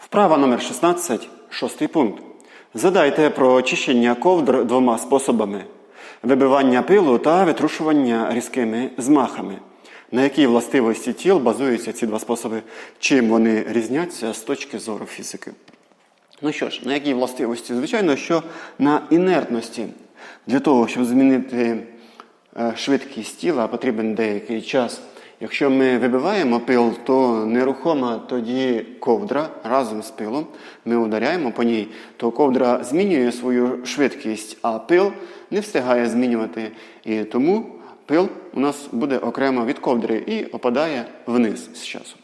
Вправа номер 16, шостий пункт. Задайте про очищення ковдр двома способами: вибивання пилу та витрушування різкими змахами. На якій властивості тіл базуються ці два способи? Чим вони різняться з точки зору фізики? Ну що ж, на якій властивості? Звичайно, що на інертності. Для того, щоб змінити е, швидкість тіла, потрібен деякий час. Якщо ми вибиваємо пил, то нерухома тоді ковдра разом з пилом. Ми ударяємо по ній, то ковдра змінює свою швидкість, а пил не встигає змінювати. І тому пил у нас буде окремо від ковдри і опадає вниз з часом.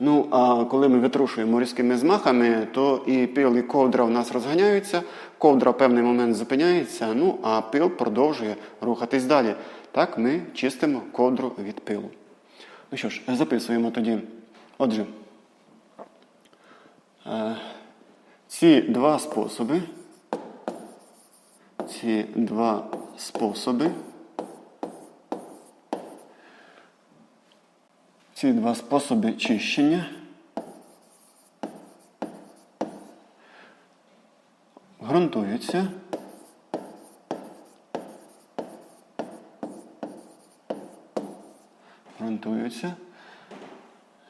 Ну, а коли ми витрушуємо різкими змахами, то і пил, і ковдра в нас розганяються, ковдра в певний момент зупиняється, ну а пил продовжує рухатись далі. Так ми чистимо ковдру від пилу. Ну що ж, записуємо тоді. Отже, е, ці два способи, ці два способи, ці два способи чищення ґрунтуються ґрунтуються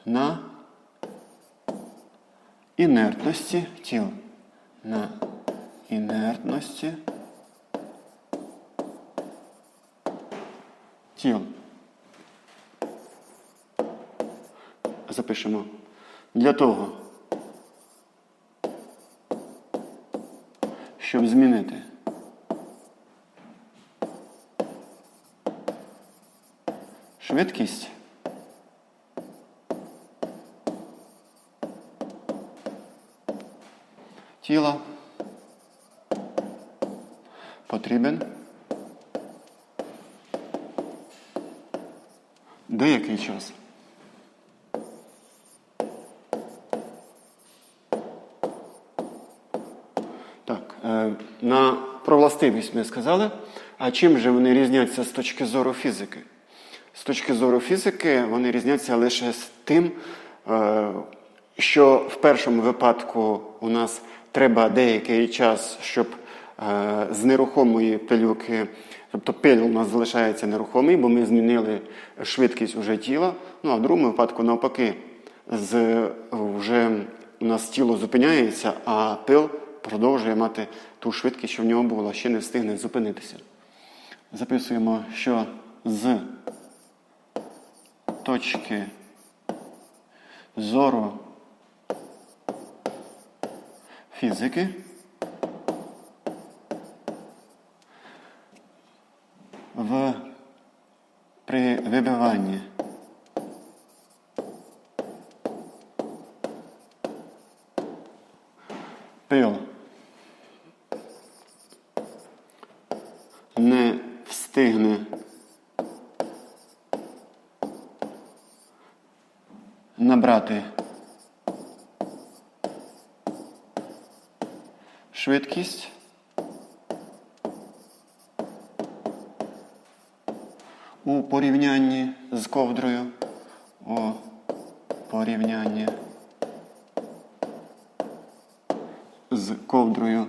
на інертності тіл. На інертності тіл. Запишемо. Для того, щоб змінити швидкість тіла потрібен деякий час. Так, е, на про властивість ми сказали. А чим же вони різняться з точки зору фізики? З точки зору фізики вони різняться лише з тим, е, що в першому випадку у нас треба деякий час, щоб е, з нерухомої пилюки, тобто пиль у нас залишається нерухомий, бо ми змінили швидкість уже тіла. Ну а в другому випадку, навпаки, з, вже у нас тіло зупиняється, а пил продовжує мати ту швидкість, що в нього було, ще не встигне зупинитися. Записуємо, що з точки зору фізики. В при вибиванні. Пил. Не встигне. Набрати швидкість. У порівнянні з ковдрою. У порівнянні з ковдрою.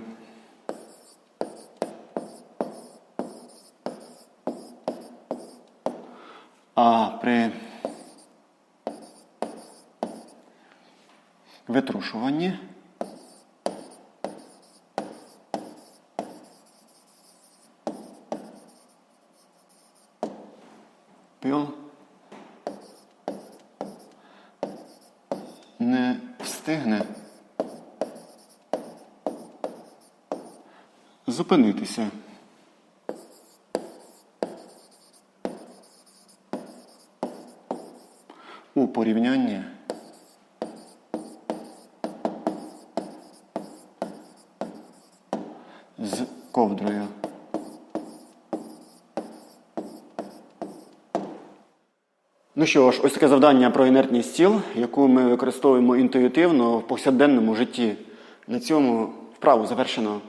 А при витрушуванні пил не встигне зупинитися. У порівнянні з ковдрою. Ну що ж, ось таке завдання про інертність тіл, яку ми використовуємо інтуїтивно в повсякденному житті. На цьому вправу завершено.